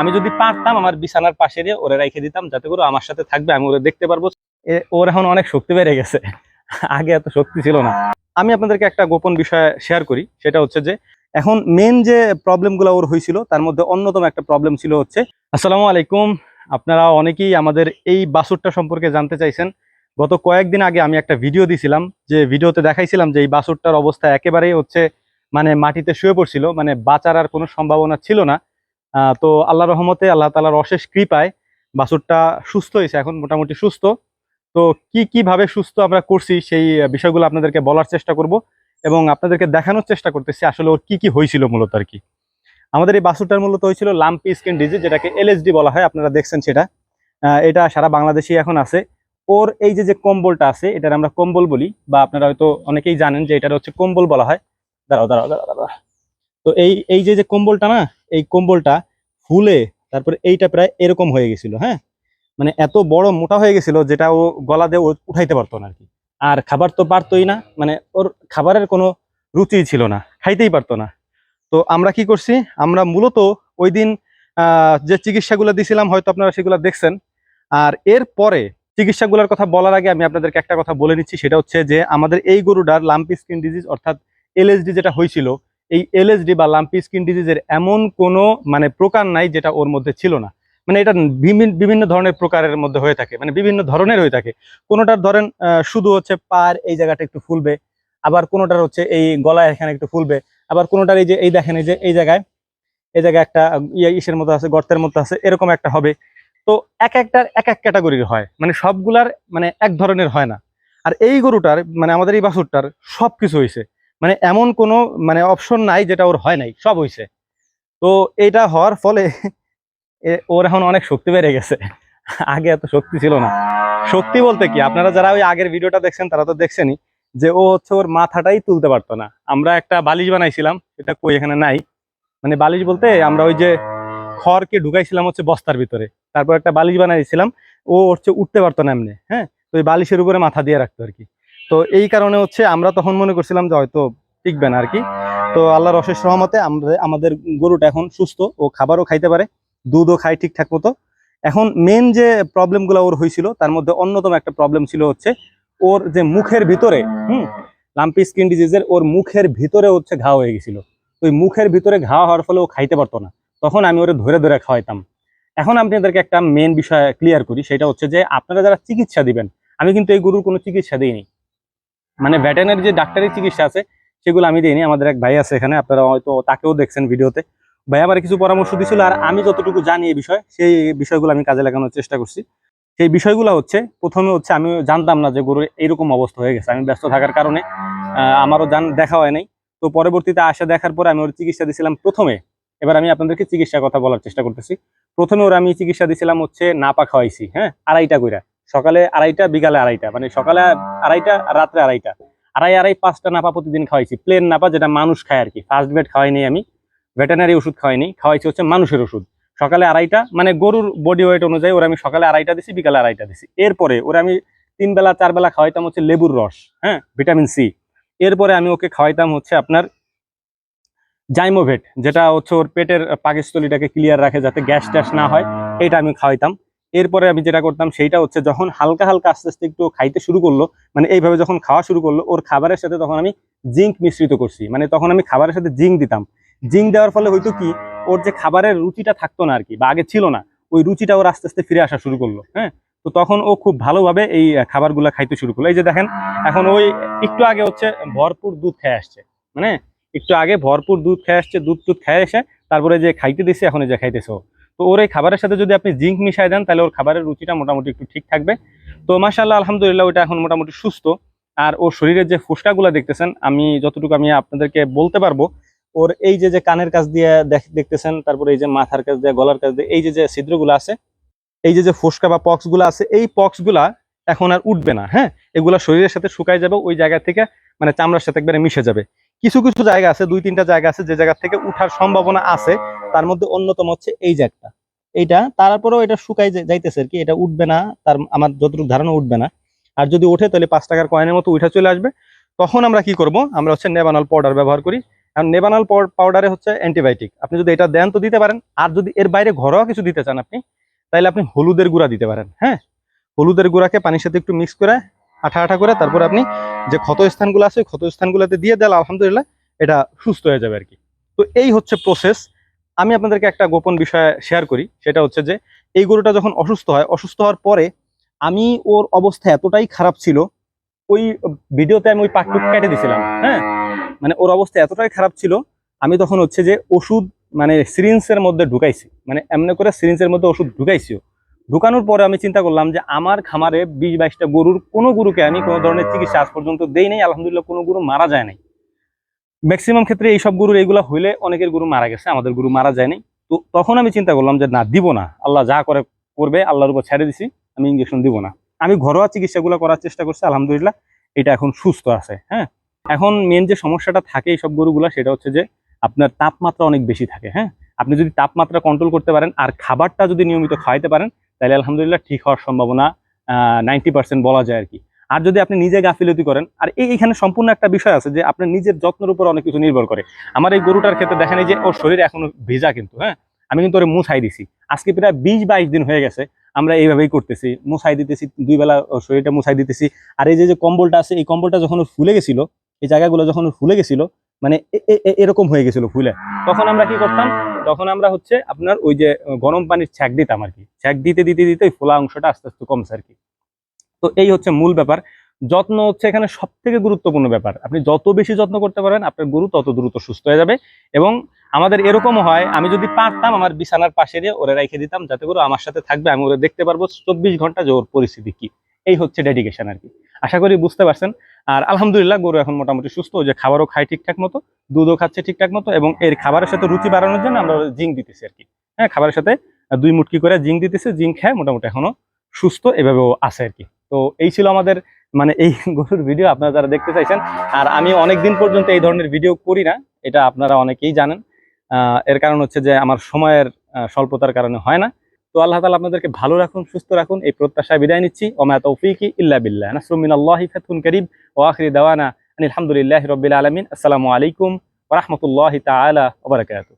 আমি যদি পারতাম আমার বিছানার পাশে দিয়ে ওরে রেখে দিতাম, যাতে করে আমার সাথে থাকবে, আমি ওরে দেখতে পারব। ওর এখন অনেক শক্তি বেড়ে গেছে। আগে এত শক্তি ছিল না। আমি আপনাদেরকে একটা গোপন বিষয় শেয়ার করি, সেটা হচ্ছে যে, এখন মেন যে প্রবলেমগুলো ওর হয়েছিল, তার মধ্যে অন্যতম একটা প্রবলেম ছিল হচ্ছে, আসসালামু আলাইকুম। আপনারা অনেকেই আমাদের এই বাসুরটা সম্পর্কে জানতে চাইছেন। গত কয়েকদিন আগে আমি একটা ভিডিও দিছিলাম, যে ভিডিওতে দেখাইছিলাম যে এই বাসুরটার অবস্থা একেবারেই হচ্ছে মানে মাটিতে শুয়ে পড়ছিল মানে বাঁচার আর কোনো সম্ভাবনা ছিল না। তো আল্লাহ রহমতে আল্লাহ তালার অশেষ কৃপায় বাছুরটা সুস্থ হয়েছে, এখন মোটামুটি সুস্থ। তো কি কীভাবে সুস্থ আমরা করছি সেই বিষয়গুলো আপনাদেরকে বলার চেষ্টা করব এবং আপনাদেরকে দেখানোর চেষ্টা করতেছি আসলে ওর কি কি হয়েছিল মূলত আর কি। আমাদের এই বাছুরটার মূলত হয়েছিল লাম্পি স্কিন ডিজিজ যেটাকে এলএসডি বলা হয়, আপনারা দেখছেন সেটা। এটা সারা বাংলাদেশেই এখন আছে। ওর এই যে যে কম্বলটা আছে, এটার আমরা কম্বল বলি, বা আপনারা হয়তো অনেকেই জানেন যে এটার হচ্ছে কম্বল বলা হয়। দাঁড়াও দাঁড়াও দাঁড়াও দাঁড়াও। তো এই এই যে যে কম্বলটা না, এই কম্বলটা ফুলে তারপরে এইটা প্রায় এরকম হয়ে গেছিল হ্যাঁ? মানে এত বড় মোটা হয়ে গেছিল যেটা ও গলা দিয়ে উঠাইতে পারতো না আর কি আর খাবার তো পারতোই না মানে ওর খাবারের কোনো রুচি ছিল না, খাইতেই পারতো না। তো আমরা কি করছি, আমরা মূলত ওই দিন যে চিকিৎসাগুলো দিছিলাম, হয়তো আপনারা সেগুলো দেখছেন। আর এর পরে চিকিৎসাগুলোর কথা বলার আগে আমি আপনাদেরকে একটা কথা বলে নিচ্ছি, সেটা হচ্ছে যে আমাদের এই গরুটার লাম্পি স্কিন ডিজিজ অর্থাৎ এলএসডি যেটা হয়েছিল এই এলএসডি বা লাম্পি স্কিন ডিজিজের এমন কোনো মানে প্রকার নাই যেটা ওর মধ্যে ছিল না। মানে এটা বিভিন্ন ধরনের প্রকারের মধ্যে হয়ে থাকে মানে বিভিন্ন ধরনের হয়ে থাকে। কোনোটার ধরেন শুধু হচ্ছে পার এই জায়গাটা একটু ফুলবে, আবার কোনোটার হচ্ছে এই গলায় এখানে একটু ফুলবে, আবার কোনোটার এই যে, এই দেখেন এই যে, এই জায়গায় এই জায়গায় একটা ইয়ে ইসের মতো আছে, গর্তের মতো আছে, এরকম একটা হবে। তো এক একটার এক এক ক্যাটাগরির হয় মানে সবগুলার মানে এক ধরনের হয় না। আর এই গরুটার মানে আমাদের এই বাছুরটার সব কিছু হয়েছে মানে এমন কোনো মানে অপশন নাই যেটা ওর হয় নাই, সব হয়েছে তো এটা হওয়ার ফলে ওর এখন অনেক শক্তি বেড়ে গেছে। আগে এত শক্তি ছিল না। শক্তি বলতে কি? আপনারা যারা ওই আগের ভিডিওটা দেখছেন, তারা তো দেখছেনই যে ও হচ্ছে ওর মাথাটাই তুলতে পারতো না। আমরা একটা বালিশ বানাইছিলাম, সেটা কই? এখানে নাই। মানে বালিশ বলতে আমরা ওই যে খড়কে ঢুকাইছিলাম হচ্ছে বস্তার ভিতরে। তারপর একটা বালিশ বানাইছিলাম, ও হচ্ছে উঠতে পারতো না এমনি হ্যাঁ? তো ওই বালিশের উপরে মাথা দিয়ে রাখতো আর কি। তো এই কারণে হচ্ছে আমরা তখন মনে করছিলাম যে হয়তো টিকবে না আর কি তো আল্লাহর অশেষ রহমতে আমরা আমাদের গরুটা এখন সুস্থ, ও খাবারও খাইতে পারে, দুধও খায় ঠিকঠাক মতো। এখন মেন যে প্রবলেমগুলো ওর হয়েছিল, তার মধ্যে অন্যতম একটা প্রবলেম ছিল হচ্ছে ওর যে মুখের ভিতরে, হুম লাম্পি স্কিন ডিজিজের ওর মুখের ভিতরে হচ্ছে ঘা হয়ে গেছিল। ওই মুখের ভিতরে ঘা হওয়ার ফলে ও খাইতে পারতো না। তখন আমি ওরে ধরে ধরে খাওয়াইতাম। এখন আপনাদেরকে একটা মেন বিষয় ক্লিয়ার করি, সেটা হচ্ছে যে আপনারা যারা চিকিৎসা দিবেন, আমি কিন্তু এই গরুর কোনো চিকিৎসা দিইনি। মানে ভেটেনারি যে ডাক্তারি চিকিৎসা আছে, সেগুলো আমি দিইনি। আমাদের এক ভাই আছে এখানে, আপনারা হয়তো তাকেও দেখছেন ভিডিওতে। ভাই আমার কিছু পরামর্শ দিছিল, আর আমি যতটুকু জানি এই বিষয়, সেই বিষয়গুলো আমি কাজে লাগানোর চেষ্টা করছি। সেই বিষয়গুলো হচ্ছে, প্রথমে হচ্ছে আমি জানতাম না যে গরুর এইরকম অবস্থা হয়ে গেছে। আমি ব্যস্ত থাকার কারণে আমারও জান দেখা হয় নাই। তো পরবর্তীতে আসা দেখার পরে আমি ওর চিকিৎসা দিয়েছিলাম প্রথমে। এবার আমি আপনাদেরকে চিকিৎসার কথা বলার চেষ্টা করতেছি। প্রথমে ওর আমি চিকিৎসা দিয়েছিলাম হচ্ছে নাপা খাওয়াইছি হ্যাঁ আড়াইটা কইরা। সকালে আড়াইটা বিকালে আড়াইটা। মানে সকালে আড়াইটা আর রাত্রে আড়াইটা। আড়াই আড়াই পাঁচটা নাপা প্রতিদিন খাওয়াইছি। প্লেন নাপা যেটা মানুষ খায় আর কি ফার্স্ট বেড খাওয়াইনি আমি। ভেটেনারি ওষুধ খাওয়াইনি। খাওয়াইছি হচ্ছে মানুষের ওষুধ। সকালে আড়াইটা মানে গরুর বডি ওয়েট অনুযায়ী ওরা আমি সকালে আড়াইটা দিছি বিকালে আড়াইটা দিছি। এরপরে ওরা আমি তিন বেলা চার বেলা খাওয়াইতাম হচ্ছে লেবুর রস হ্যাঁ? ভিটামিন সি এরপরে আমি ওকে খাওয়াইতাম হচ্ছে আপনার জাইমোভেট যেটা হচ্ছে ওর পেটের পাকিস্তলিটাকে ক্লিয়ার রাখে যাতে গ্যাস ট্যাস না হয় এটা আমি খাওয়াইতাম। এরপরে আমি যেটা করতাম সেইটা হচ্ছে যখন হালকা হালকা আস্তে আস্তে একটু খাইতে শুরু করল মানে এইভাবে যখন খাওয়া শুরু করল, ওর খাবারের সাথে তখন আমি জিঙ্ক মিশ্রিত করছি। মানে তখন আমি খাবারের সাথে জিঙ্ক দিতাম। জিঙ্ক দেওয়ার ফলে হয়তো কি, ওর যে খাবারের রুচিটা থাকতো না আর কি বা আগে ছিল না, ওই রুচিটা ওর আস্তে আস্তে ফিরে আসা শুরু করল হ্যাঁ? তো তখন ও খুব ভালোভাবে এই খাবারগুলো খাইতে শুরু করল। এই যে দেখেন, এখন ওই একটু আগে হচ্ছে ভরপুর দুধ খেয়ে আসছে মানে একটু আগে ভরপুর দুধ খেয়ে আসছে দুধ টুধ খেয়ে এসে তারপরে যে খাইতে দিছে, এখন এই যে খাইতেছে। তো ওর এই খাবারের সাথে যদি আপনি জিঙ্ক মিশাই দেন, তাহলে ওর খাবারের রুচিটা মোটামুটি একটু ঠিক থাকবে। তো মাশাল্লাহ আলহামদুলিল্লাহ ওটা এখন মোটামুটি সুস্থ। আর ওর শরীরের যে ফুসকাগুলো দেখতেছেন, আমি যতটুকু আমি আপনাদেরকে বলতে পারব, ওর এই যে যে কানের কাছ দিয়ে দেখতেছেন, তারপরে এই যে মাথার কাছ দিয়ে, গলার কাছ দিয়ে, এই যে যে ছিদ্রগুলো আছে, এই যে যে ফুসকা বা পক্সগুলো আছে, এই পক্সগুলা এখন আর উঠবে না হ্যাঁ? এগুলা শরীরের সাথে শুকাই যাবে, ওই জায়গা থেকে মানে চামড়ার সাথে একবারে মিশে যাবে। কিছু কিছু জায়গা আছে, দুই, তিনটা জায়গা আছে, যে জায়গা থেকে উঠার সম্ভাবনা আছে তার মধ্যে অন্যতম হচ্ছে এই জায়গাটা এইটা, তারপরেও এটা শুকাই যাইতেছে আর কি, এটা উঠবে না, তার আমার যতটুকু ধারণা উঠবে না। আর যদি ওঠে, তাহলে পাঁচ টাকার কয়েনের মতো উঠে চলে আসবে। তখন আমরা কি করব? আমরা হচ্ছে নেবানল পাউডার ব্যবহার করি। কারণ নেবানাল পাউডারে হচ্ছে অ্যান্টিবায়োটিক আপনি যদি এটা দেন তো দিতে পারেন। আর যদি এর বাইরে ঘরোয়া কিছু দিতে চান আপনি, তাহলে আপনি হলুদের গুঁড়া দিতে পারেন হ্যাঁ? হলুদের গুঁড়াকে পানির সাথে একটু মিক্স করে, আঠা আঠা করে তারপর আপনি যে ক্ষত স্থানগুলো আছে ক্ষত স্থানগুলোতে দিয়ে দেন, আলহামদুলিল্লাহ, এটা সুস্থ হয়ে যাবে আর কি। তো এই হচ্ছে প্রসেস আমি আপনাদেরকে একটা গোপন বিষয় শেয়ার করি, সেটা হচ্ছে যে এই গরুটা যখন অসুস্থ হয়, অসুস্থ হওয়ার পরে আমি ওর অবস্থা এতটাই খারাপ ছিল, ওই ভিডিওতে আমি ওই পাকটুক কেটে দিছিলাম হ্যাঁ? মানে ওর অবস্থা এতটাই খারাপ ছিল, আমি তখন হচ্ছে যে ওষুধ মানে সিরিঞ্জের মধ্যে ঢুকাইছি মানে এমনি করে সিরিঞ্জের মধ্যে ওষুধ ঢুকাইছিও ঢুকানোর পরে আমি চিন্তা করলাম যে আমার খামারে বিশ বাইশটা গরুর কোনো গরুকে আমি কোনো ধরনের চিকিৎসা আজ পর্যন্ত দেই নাই, আলহামদুলিল্লাহ কোনো গরু মারা যায় নাই। ম্যাক্সিমাম ক্ষেত্রে এইসব গরুর এইগুলা হইলে অনেকের গরু মারা গেছে, আমাদের গরু মারা যায়নি তো তখন আমি চিন্তা করলাম যে, না, দিব না। আল্লাহ যা করে করবে, আল্লাহর উপর ছেড়ে দিছি, আমি ইঞ্জেকশন দিব না। আমি ঘরোয়া চিকিৎসাগুলো করার চেষ্টা করছি, আলহামদুলিল্লাহ, এটা এখন সুস্থ আছে হ্যাঁ? এখন মেন যে সমস্যাটা থাকে এইসব গরুগুলা, সেটা হচ্ছে যে, আপনার তাপমাত্রা অনেক বেশি থাকে হ্যাঁ? আপনি যদি তাপমাত্রা কন্ট্রোল করতে পারেন আর খাবারটা যদি নিয়মিত খাওয়াইতে পারেন, তাহলে আলহামদুলিল্লাহ ঠিক হওয়ার সম্ভাবনা নাইনটি পার্সেন্ট বলা যায় আর কি। আর যদি আপনি নিজে গাফিলতি করেন, আর এইখানে সম্পূর্ণ একটা বিষয় আছে যে আপনার নিজের যত্নের উপর অনেক কিছু নির্ভর করে। আমার এই গরুটার ক্ষেত্রে দেখেন যে ওর শরীর এখনও ভেজা কিন্তু হ্যাঁ? আমি কিন্তু ওরে মুছাই দিছি। আজকে প্রায় বিশ বাইশ দিন হয়ে গেছে আমরা এইভাবেই করতেছি। মুছাই দিতেছি, দুই বেলা শরীরটা মুছাই দিতেছি। আর এই যে কম্বলটা আছে, এই কম্বলটা যখন ফুলে গেছিল, এই জায়গাগুলো যখন ফুলে গেছিল মানে এরকম হয়ে গেছিল ফুলে। তখন আমরা কি করতাম? তখন আমরা হচ্ছে আপনার ওই যে গরম পানির ছ্যাক দিতাম আর কি। ছ্যাক দিতে দিতে দিতে ফোলা অংশটা আস্তে আস্তে কমছে আর কি। তো এই হচ্ছে মূল ব্যাপার। যত্ন হচ্ছে এখানে সব থেকে গুরুত্বপূর্ণ ব্যাপার। আপনি যত বেশি যত্ন করতে পারেন, আপনার গরু তত দ্রুত সুস্থ হয়ে যাবে এবং আমাদের এরকমও হয়, আমি যদি পারতাম আমার বিছানার পাশে দিয়ে ওরে রেখে দিতাম, যাতে করে আমার সাথে থাকবে, আমি ওরে দেখতে পারব চব্বিশ ঘণ্টা যে ওর পরিস্থিতি কি। এই হচ্ছে ডেডিকেশন আর কি। আশা করি বুঝতে পারছেন। আর আলহামদুলিল্লাহ গরু এখন মোটামুটি সুস্থ যে খাবারও খায় ঠিকঠাক মতো, দুধও খাচ্ছে ঠিকঠাক মতো এবং এর খাবারের সাথে রুচি বাড়ানোর জন্য আমরা জিঙ্ক দিতেছি আর কি। হ্যাঁ খাবারের সাথে দুই মুটকি করে জিঙ্ক দিতেছি জিঙ্ক খায় মোটামুটি এখনও সুস্থ এভাবেও আছে আর কি। তো এই ছিল আমাদের মানে এই গরুর ভিডিও আপনারা যারা দেখতে চাইছেন, আর আমি অনেক দিন পর্যন্ত এই ধরনের ভিডিও করি না, এটা আপনারা অনেকেই জানেন। এর কারণ হচ্ছে যে আমার সময়ের স্বল্পতার কারণে হয় না। তো আল্লাহ তালা আপনাদেরকে ভালো রাখুন, সুস্থ রাখুন, এই প্রত্যাশায় বিদায় নিচ্ছি। ওমা তৌফিকি ইল্লা বিল্লাহ। নাসরুমিন আল্লাহি ফাতহুন করিব ও আখিরি দাওয়ানা আলহামদুলিল্লাহ রবিল আলমিন। আসসালামু আলাইকুম ওরহমতুল্লাহ তাআলা ওয়া বারাকাতুহু।